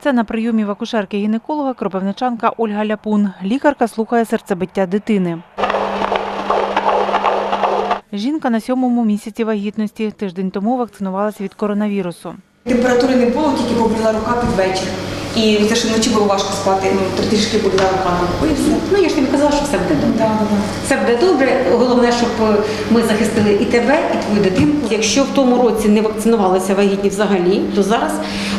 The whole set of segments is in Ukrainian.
Це на прийомі в акушерки-гінеколога кропивничанка Ольга Ляпун. Лікарка слухає серцебиття дитини. Жінка на сьомому місяці вагітності. Тиждень тому вакцинувалася від коронавірусу. Температури не було, тільки побрила рука під вечір. І це що вночі було важко спати, ну трішки побрила рука. Ну, і все. Ну я ж тобі казала, що все буде добре. Да, да, да. Все буде добре. Е, ми захистили і тебе, і твою дитинку. Якщо в тому році не вакцинувалися вагітні взагалі, то зараз,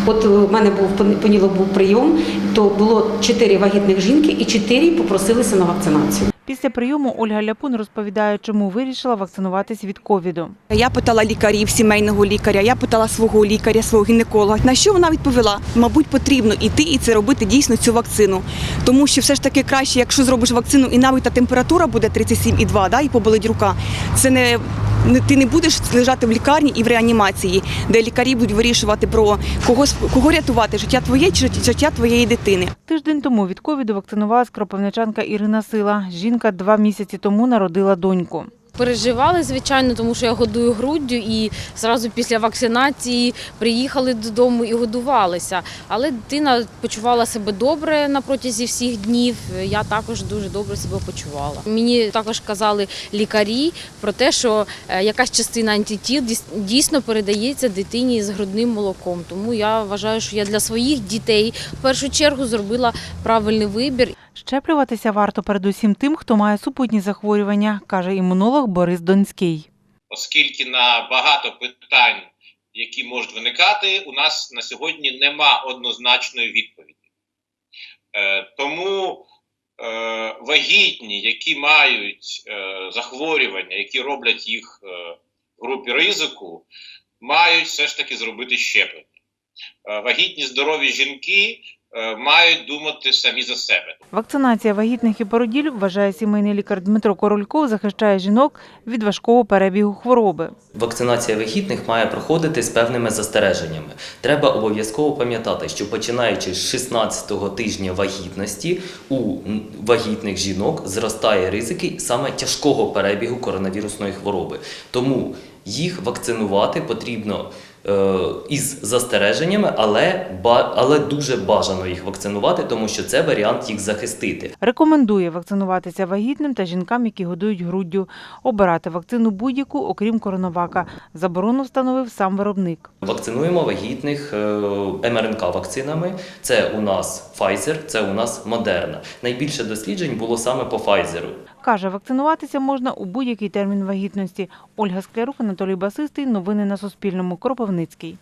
от е, в мене був поніло був прийом, то було чотири вагітних жінки і чотири попросилися на вакцинацію. Після прийому Ольга Ляпун розповідає, чому вирішила вакцинуватись від ковіду. Я питала лікарів, сімейного лікаря, я питала свого лікаря, свого гінеколога. На що вона відповіла? Мабуть, потрібно іти і це робити дійсно цю вакцину. Тому що все ж таки краще, якщо зробиш вакцину і навіть та температура буде 37,2, да, і поболить рука. Це не ти не будеш лежати в лікарні і в реанімації, де лікарі будуть вирішувати про кого, кого рятувати життя твоє чи життя твоєї дитини. Тиждень тому від ковіду вакцинувалась кропивничанка Ірина Сила. Жінка два місяці тому народила доньку. Переживали, звичайно, тому що я годую груддю і зразу після вакцинації приїхали додому і годувалися. Але дитина почувала себе добре на протязі всіх днів. Я також дуже добре себе почувала. Мені також казали лікарі про те, що е, якась частина антитіл дійсно передається дитині з грудним молоком. Тому я вважаю, що я для своїх дітей в першу чергу зробила правильний вибір. Щеплюватися варто передусім тим, хто має супутні захворювання, каже імунолог Борис Донський. оскільки на багато питань, які можуть виникати, у нас на сьогодні нема однозначної відповіді. Е, тому е, вагітні, які мають е, захворювання, які роблять їх в групі ризику, мають все ж таки зробити щеплення. Вагітні здорові жінки мають думати самі за себе. Вакцинація вагітних і породіль, вважає сімейний лікар Дмитро Корольков, захищає жінок від важкого перебігу хвороби. Вакцинація вагітних має проходити з певними застереженнями. Треба обов'язково пам'ятати, що починаючи з 16-го тижня вагітності у вагітних жінок зростає ризики саме тяжкого перебігу коронавірусної хвороби. Тому їх вакцинувати потрібно із застереженнями, але, але дуже бажано їх вакцинувати, тому що це варіант їх захистити. Рекомендує вакцинуватися вагітним та жінкам, які годують груддю. Обирати вакцину будь-яку, окрім коронавака. Заборону встановив сам виробник. Вакцинуємо вагітних е, МРНК-вакцинами. Це у нас Pfizer, це у нас Moderna. Найбільше досліджень було саме по Pfizer. Каже, вакцинуватися можна у будь-який термін вагітності. Ольга Склярук, Анатолій Басистий. Новини на Суспільному. Кропивницький.